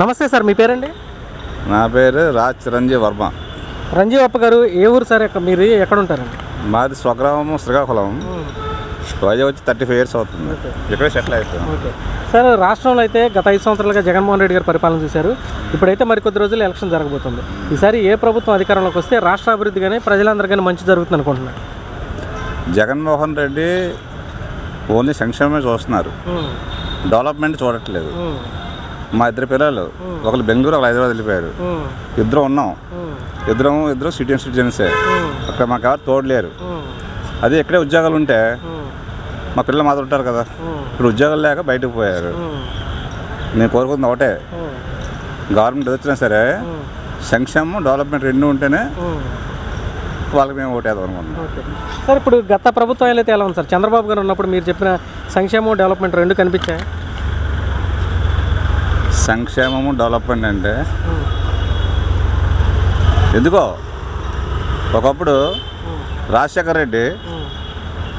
నమస్తే సార్ మీ పేరండి? నా పేరు రాజ్ చిరంజీవి వర్మ. రంజీవ్ అప్ప గారు ఏ ఊరు సార్ ఎక్క- మీరు ఎక్కడ ఉంటారండి? మాది స్వగ్రామం శ్రీకాకుళం. వైజాగ్ వచ్చి థర్టీ ఫైవ్ ఇయర్స్ అవుతుంది. ఇక్కడే సెటిల్ అయిపోయాం. ఓకే. సార్ రాష్ట్రంలో అయితే గత ఐదు సంవత్సరాలుగా జగన్మోహన్ రెడ్డి గారు పరిపాలన చూశారు. ఇప్పుడైతే మరికొద్ది రోజులు ఎలక్షన్ జరగబోతుంది. ఈసారి ఏ ప్రభుత్వం అధికారంలోకి వస్తే రాష్ట్ర అభివృద్ధి కానీ ప్రజలందరికీ మంచి జరుగుతుంది అనుకుంటున్నారు జగన్మోహన్ రెడ్డి ఓన్లీ సంక్షేమమే చూస్తున్నారు. డెవలప్మెంట్ చూడట్లేదు. మా ఇద్దరు పిల్లలు. ఒకరు బెంగళూరు ఒకరు హైదరాబాద్ వెళ్ళిపోయారు. ఇద్దరు ఉన్నాం. ఇద్దరం ఇద్దరు సిటిజన్ సిటిజన్సే అక్కడ మాకు ఎవరు తోడలేరు. అదే ఇక్కడే ఉద్యోగాలు ఉంటే మా పిల్లలు మాత్రం ఉంటారు కదా. ఇప్పుడు ఉద్యోగాలు లేక బయటకు పోయారు. నేను కోరుకుంది ఒకటే. గవర్నమెంట్ వచ్చినా సరే సంక్షేమం డెవలప్మెంట్ రెండు ఉంటేనే వాళ్ళకి మేము ఓటేద్దాం అనుకుంటున్నాం. సార్ ఇప్పుడు గత ప్రభుత్వం అయితే ఎలా ఉంది సార్? చంద్రబాబు గారు ఉన్నప్పుడు మీరు చెప్పిన సంక్షేమం డెవలప్మెంట్ రెండు కనిపించాయి? సంక్షేమము డెవలప్మెంట్ అంటే ఎందుకో ఒకప్పుడు రాజశేఖర రెడ్డి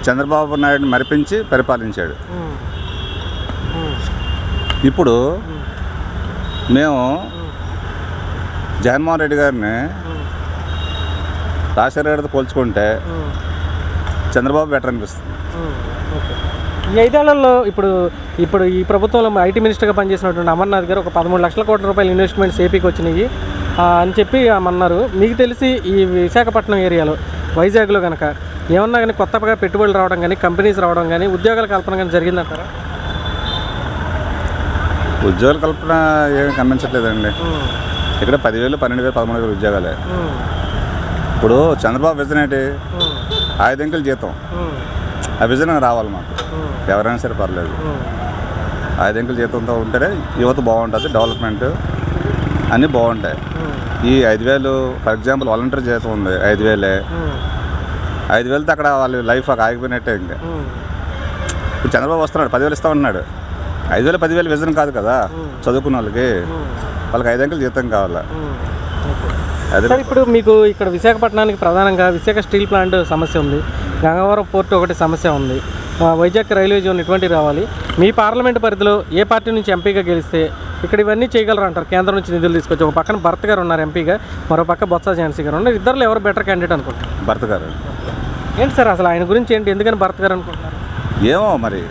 చంద్రబాబు నాయుడిని మరిపించి పరిపాలించాడు. ఇప్పుడు మేము జగన్మోహన్ రెడ్డి గారిని రాజశేఖర రెడ్డితో పోల్చుకుంటే చంద్రబాబు బెటర్ అనిపిస్తుంది. ఈ ఐదేళ్ళలో ఇప్పుడు ఇప్పుడు ఈ ప్రభుత్వంలో ఐటీ మినిస్టర్గా పనిచేసినటువంటి అమర్నాథ్ గారు ఒక పదమూడు లక్షల కోట్ల రూపాయల ఇన్వెస్ట్మెంట్స్ ఏపీకి వచ్చినాయి. అని చెప్పి అన్నారు మీకు తెలిసి ఈ విశాఖపట్నం ఏరియాలో వైజాగ్లో కనుక ఏమన్నా కానీ కొత్తగా పెట్టుబడులు రావడం కానీ కంపెనీస్ రావడం కానీ ఉద్యోగాల కల్పన కానీ జరిగిందంటారా? ఉద్యోగాల కల్పన ఏమి కనిపించట్లేదండి ఇక్కడ పదివేలు పన్నెండు వేలు పదమూడు వేలు ఉద్యోగాలే. ఇప్పుడు చంద్రబాబు విజన్ ఏంటి? ఐదు అంకెల జీతం. ఆ విజన్ రావాలి మాకు. ఎవరైనా సరే పర్లేదు. ఐదు అంకెల జీతంతో ఉంటేనే యువత బాగుంటుంది డెవలప్మెంట్ అన్నీ బాగుంటాయి. ఈ ఐదు వేలు ఫర్ ఎగ్జాంపుల్ వాలంటీర్ జీతం ఉంది ఐదు వేలే. ఐదు వేలతో అక్కడ వాళ్ళ లైఫ్ ఆగిపోయినట్టే ఇంకా. ఇప్పుడు చంద్రబాబు వస్తున్నాడు పదివేలు ఇస్తా ఉన్నాడు. ఐదు వేలు పదివేలు విజన్ కాదు కదా చదువుకున్న వాళ్ళకి. వాళ్ళకి ఐదు అంకెల జీతం కావాలా? అదే ఇప్పుడు మీకు ఇక్కడ విశాఖపట్నానికి ప్రధానంగా విశాఖ స్టీల్ ప్లాంట్ సమస్య ఉంది. గంగవరం పోర్టు ఒకటి సమస్య ఉంది. వైజాగ్ రైల్వే జోన్ ఇటువంటివి రావాలి. మీ పార్లమెంట్ పరిధిలో ఏ పార్టీ నుంచి ఎంపీగా గెలిస్తే ఇక్కడ ఇవన్నీ చేయగలరు అంటారు? కేంద్రం నుంచి నిధులు తీసుకొచ్చి ఒక పక్కన భర్త గారు ఉన్నారు ఎంపీగా మరో పక్క బొత్స ఝాన్సీ గారు ఉన్నారు. ఇద్దరు ఎవరు బెటర్ క్యాండిడేట్ అనుకుంటారు భర్త గారు. ఏంటి సార్ అసలు ఆయన గురించి ఏంటి? ఎందుకని భర్త గారు అనుకుంటున్నారు? ఏమో మరి.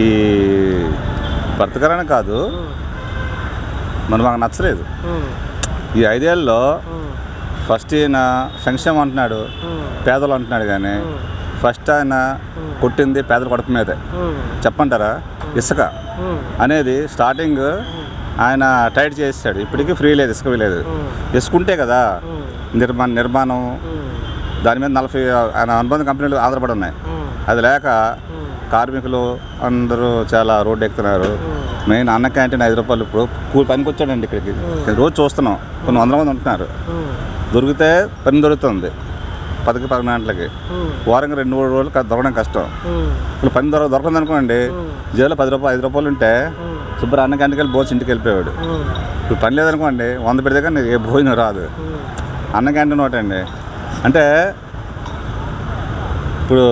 ఈ భర్తకరణ కాదు. మరి మాకు నచ్చలేదు. ఈ ఐదేళ్ళలో ఫస్ట్ ఈయన సంక్షేమం అంటున్నాడు పేదలు అంటున్నాడు కానీ ఫస్ట్ ఆయన కొట్టింది పేదల కొడుకు మీదే. చెప్పంటారా? ఇసుక అనేది స్టార్టింగ్ ఆయన టైట్ చేసాడు ఇప్పటికీ ఫ్రీ లేదు ఇసుక లేదు. ఇసుక ఉంటే కదా నిర్మాణ నిర్మాణం దాని మీద నలభై ఆయన అనుబంధ కంపెనీలు ఆధారపడి ఉన్నాయి. అది లేక కార్మికులు అందరూ చాలా రోడ్డు ఎక్కుతున్నారు. మెయిన్ అన్న క్యాంటీన్ ఐదు రూపాయలు ఇప్పుడు కూలి పనికి వచ్చాడండి ఇక్కడికి రోజు చూస్తున్నాం. కొన్ని వందల మంది ఉంటున్నారు. దొరికితే పని దొరుకుతుంది. పదకి పదకొండు గంటలకి. వారంగా రెండు మూడు రోజులు దొరకడం కష్టం. ఇప్పుడు పని దొరక దొరకదు అనుకోండి జైల్లో పది రూపాయలు ఐదు రూపాయలు ఉంటే శుభ్ర అన్న గంటకి వెళ్ళి భోజనం ఇంటికి వెళ్ళిపోయాడు ఇప్పుడు పని లేదనుకోండి వంద పెడితే కానీ ఏ భోజనం రాదు. అన్న క్యాంటీన్ ఒకటి అండి. అంటే ఇప్పుడు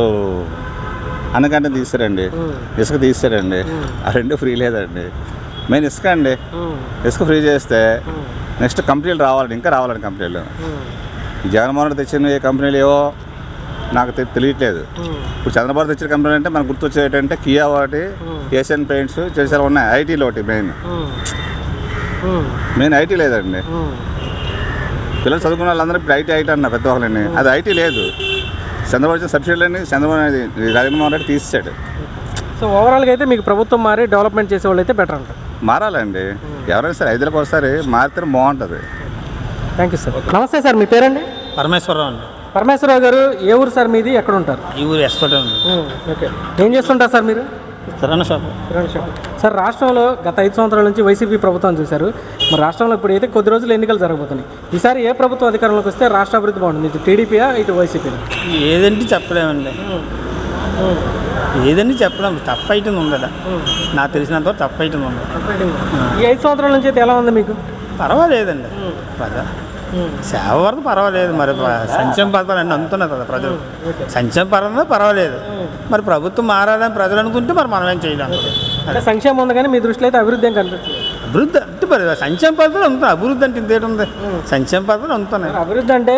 అన్న క్యాంటీన్ తీసారండి ఇసుక తీసారండి ఆ రెండు ఫ్రీ లేదండి. మెయిన్ ఇసుక అండి. ఇసుక ఫ్రీ చేస్తే నెక్స్ట్ కంపెనీలు రావాలండి ఇంకా రావాలండి కంపెనీలు. జగన్మోహన్ రెడ్డి తెచ్చిన ఏ కంపెనీలు ఏవో నాకు తెలియట్లేదు. ఇప్పుడు చంద్రబాబు తెచ్చిన కంపెనీలు అంటే మనకు గుర్తొచ్చేది ఏంటంటే కియా ఒకటి ఏషియన్ పెయింట్స్ చేసేలా ఉన్నాయి ఐటీలో ఒకటి మెయిన్. మెయిన్ ఐటీ లేదండి. పిల్లలు చదువుకున్న వాళ్ళందరూ ఇప్పుడు ఐటీ ఐటీ అన్న పెద్ద వాళ్ళని అది ఐటీ లేదు. చంద్రబాబు వచ్చిన సబ్సిడీలని చంద్రబాబు అనేది జగన్మోహన్ రెడ్డి తీసేసాడు సో ఓవరాల్గా అయితే మీకు ప్రభుత్వం మారి డెవలప్మెంట్ చేసే వాళ్ళు అయితే బెటర్ అంటారు. మారాలండి. ఎవరైనా సరే ఐదులకు ఒకసారి మారితే బాగుంటుంది. Thank you sir. నమస్తే సార్ మీ పేరండి? పరమేశ్వరరావు అండి. పరమేశ్వరరావు గారు ఏ ఊరు సార్ మీది? ఎక్కడ ఉంటారు? ఈ ఊరు ఎక్స్పర్ట్ అండి. ఓకే. ఏం చేస్తుంటారు సార్ మీరు? కిరాణా షాప్. సార్ రాష్ట్రంలో గత ఐదు సంవత్సరాల నుంచి వైసీపీ ప్రభుత్వం చూశారు. మరి రాష్ట్రంలో ఇప్పుడు అయితే కొద్ది రోజులు ఎన్నికలు జరగబోతున్నాయి. ఈసారి ఏ ప్రభుత్వం అధికారంలోకి వస్తే రాష్ట్ర అభివృద్ధి బాగుంటుంది? ఇటు టీడీపీయా ఇటు వైసీపీ ఏదంటే చెప్పలేమండి. ఏదండి చెప్పలేము టఫ్ ఐటమ్ ఉండదు? నాకు తెలిసినంత టఫ్ ఐటమ్ ఉండదు ఈ ఐదు సంవత్సరాల నుంచి అయితే ఎలా ఉంది మీకు? పర్వాలేదండి. ప్రజ సేవ వరకు పర్వాలేదు. మరి సంక్షేమ పథకాలు అన్నీ అందుతున్నాయి కదా ప్రజలు. సంక్షేమ పరంగా పర్వాలేదు. మరి ప్రభుత్వం మారాలని ప్రజలు అనుకుంటే మరి మనం ఏం చేయలేం. అంటే సంక్షేమం ఉంది కానీ మీ దృష్టిలో అయితే అభివృద్ధి ఏం కనిపించలేదు అభివృద్ధి అంటే మరి సంక్షేమ పద్ధతులు ఉంటుంది అభివృద్ధి అంటే ఇంత ఉంది. సంక్షేమ పద్ధతులు ఉంటున్నాయి అభివృద్ధి అంటే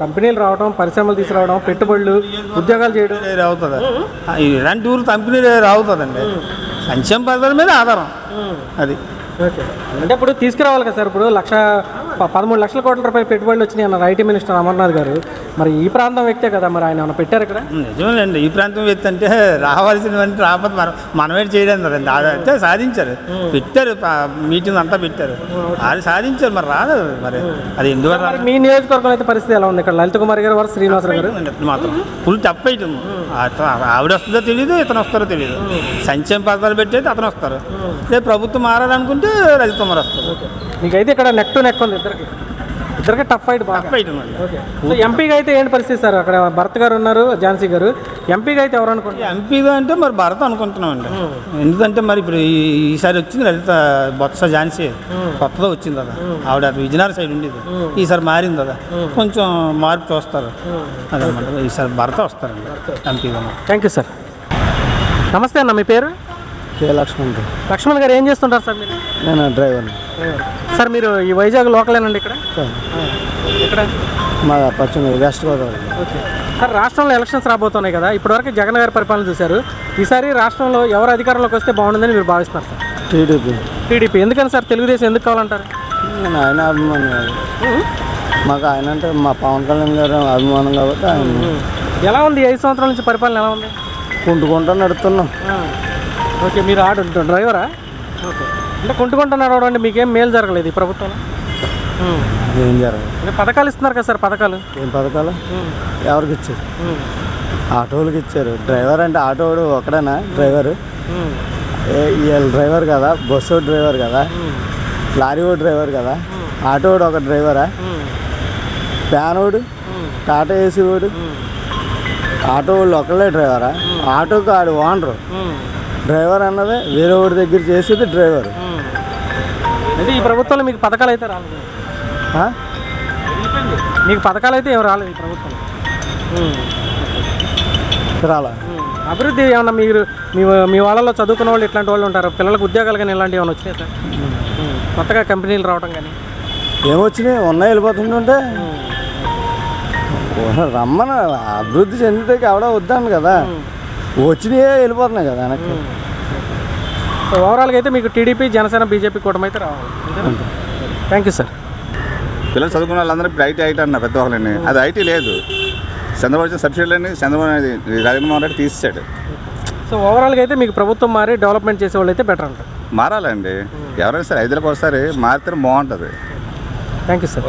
కంపెనీలు రావడం పరిశ్రమలు తీసుకురావడం పెట్టుబడులు ఉద్యోగాలు చేయడం. అవుతుంది ఇలాంటి ఊరు కంపెనీ అవుతుందండి సంక్షేమ పద్ధతుల మీద ఆధారం. అది. ఓకే. అంటే ఇప్పుడు తీసుకురావాలి కదా సార్ ఇప్పుడు లక్ష పదమూడు లక్షల కోట్ల రూపాయలు పెట్టుబడులు వచ్చినాయి అన్నారు ఐటీ మినిస్టర్ అమర్నాథ్ గారు. మరి ఈ ప్రాంతం వ్యక్తే కదా మరి ఆయన ఏమైనా పెట్టారు ఇక్కడ? నిజమేనండి ఈ ప్రాంతం వ్యక్తి అంటే రావాల్సినవన్నీ రాకపోతే మనం మనమే చేయడం కదండి. అది అయితే సాధించారు. పెట్టారు మీటింగ్ అంతా పెట్టారు. అది సాధించారు మరి రాదు మరి. అది ఎందువల్ల మీ నియోజకవర్గం అయితే పరిస్థితి ఎలా ఉంది ఇక్కడ? లలిత కుమార్ గారు వారు శ్రీనివాసరావు గారు? మాత్రం. ఫుల్ టఫ్ ఐటమ్ ఆవిడ వస్తుందో తెలియదు ఇతను వస్తారో తెలియదు సంక్షేమ పథకాలు పెట్టేది అతను వస్తారు. ప్రభుత్వం మారాలనుకుంటే రజిత కుమార్ వస్తారు. మీకైతే ఇక్కడ నెక్ టు నెక్ ఉంది. ఇద్దరికి. ఇద్దరికి టఫ్ ఫైట్ బాగా. అండి ఓకే ఎంపీగా అయితే ఏంటి పరిస్థితి సార్? అక్కడ భరత్ గారు ఉన్నారు ఝాన్సీ గారు. ఎంపీగా అయితే ఎవరు అనుకుంటున్నారు? ఎంపీగా అంటే మరి భరత్ అనుకుంటున్నాం అండి ఎందుకంటే మరి ఇప్పుడు ఈ- ఈసారి వచ్చింది లలిత బొత్స ఝాన్సీ. కొత్తగా వచ్చింది కదా. ఆవిడ అటు విజయనగరం సైడ్ ఉండేది. ఈసారి మారింది కదా. కొంచెం మార్పు చూస్తారు. అదనమాట ఈసారి భరత వస్తారండి. ఎంపీగా థ్యాంక్ యూ సార్ నమస్తే అన్న మీ పేరు? కే లక్ష్మణ్ రావు. లక్ష్మణ్ గారు ఏం చేస్తుంటారు సార్ మీరు? నేను డ్రైవర్ని. సార్ మీరు ఈ వైజాగ్ లోకలేనండి ఇక్కడ? సార్, ఇక్కడ మా పశ్చిమ వెస్ట్ గోదావరి. ఓకే. సార్ రాష్ట్రంలో ఎలక్షన్స్ రాబోతున్నాయి కదా ఇప్పటివరకు జగన్ గారి పరిపాలన చూశారు. ఈసారి రాష్ట్రంలో ఎవరు అధికారంలోకి వస్తే బాగుంటుందని మీరు భావిస్తున్నారు సార్? టీడీపీ. టీడీపీ. ఎందుకని సార్ తెలుగుదేశం ఎందుకు కావాలంటారు? నేను ఆయన అభిమాని కాదు. మాకు ఆయన అంటే మా పవన్ కళ్యాణ్ గారు అభిమానం కాబట్టి ఆయన. ఎలా ఉంది? ఐదు సంవత్సరాల నుంచి పరిపాలన ఎలా ఉంది? కుంటుకుంటూ నడుస్తున్నాం ఓకే మీరు ఆడు డ్రైవరా? ఓకే. అంటే కొంటుకుంటూ నడవడం అంటే మీకేం మేలు జరగలేదు ఈ ప్రభుత్వంలో ఉమ్. ఏం జరగదు అంటే పథకాలు ఇస్తున్నారు కదా సార్ పథకాలు? ఏం పథకాలు. ఎవరికి ఇచ్చారు. ఆటోలకి ఇచ్చారు. డ్రైవర్ అంటే ఆటోడు ఒకడేనా డ్రైవర్. వీళ్ళ డ్రైవర్ కదా బస్సు డ్రైవర్ కదా లారీ డ్రైవర్ కదా ఆటోడు ఒక డ్రైవరా. ప్యానోడు టాటా ఏసీ ఓడు? ఆటో వాళ్ళు ఒకళ్ళే డ్రైవరా? ఆటోకి ఆడు ఓనరు. డ్రైవర్ అన్నదే వేరే వాడి దగ్గర చేసేది డ్రైవర్. అంటే ఈ ప్రభుత్వంలో మీకు పథకాలు అయితే రాలేదు? మీకు పథకాలు అయితే ఏమి రాలేదు ఈ ప్రభుత్వంలో. ఉమ్. రాలా. అభివృద్ధి ఏమన్నా మీరు మీ మీ వాళ్ళలో చదువుకున్న వాళ్ళు ఇట్లాంటి వాళ్ళు ఉంటారు. పిల్లలకు ఉద్యోగాలు కానీ ఇలాంటివి ఏమైనా వచ్చినాయి సార్. కొత్తగా కంపెనీలు రావడం కానీ. ఏమొచ్చినాయి ఉన్నాయి వెళ్ళిపోతుంటుంటే రమ్మన. అభివృద్ధి చెందితే ఎవడో వద్దాను కదా. వచ్చినాయే వెళ్ళిపోతున్నాయి కదా వెనక్కి. సో ఓవరాల్గా అయితే మీకు టీడీపీ జనసేన బీజేపీ కూటమి అయితే రావాలి. థ్యాంక్ యూ సార్ పిల్లలు చదువుకున్న వాళ్ళందరూ ఇప్పుడు ఐటీ ఐటీ అన్న పెద్ద వాళ్ళని అది ఐటీ లేదు. చంద్రబాబు వచ్చిన సబ్సిడీలని చంద్రబాబు జగన్మోహన్ రెడ్డి తీసేశాడు. సో ఓవరాల్గా అయితే మీకు ప్రభుత్వం మారి డెవలప్మెంట్ చేసే వాళ్ళు అయితే బెటర్ అంటారు. మారాలండి. ఎవరైనా సరే ఐదులకు ఒకసారి మారితే బాగుంటుంది. Thank you sir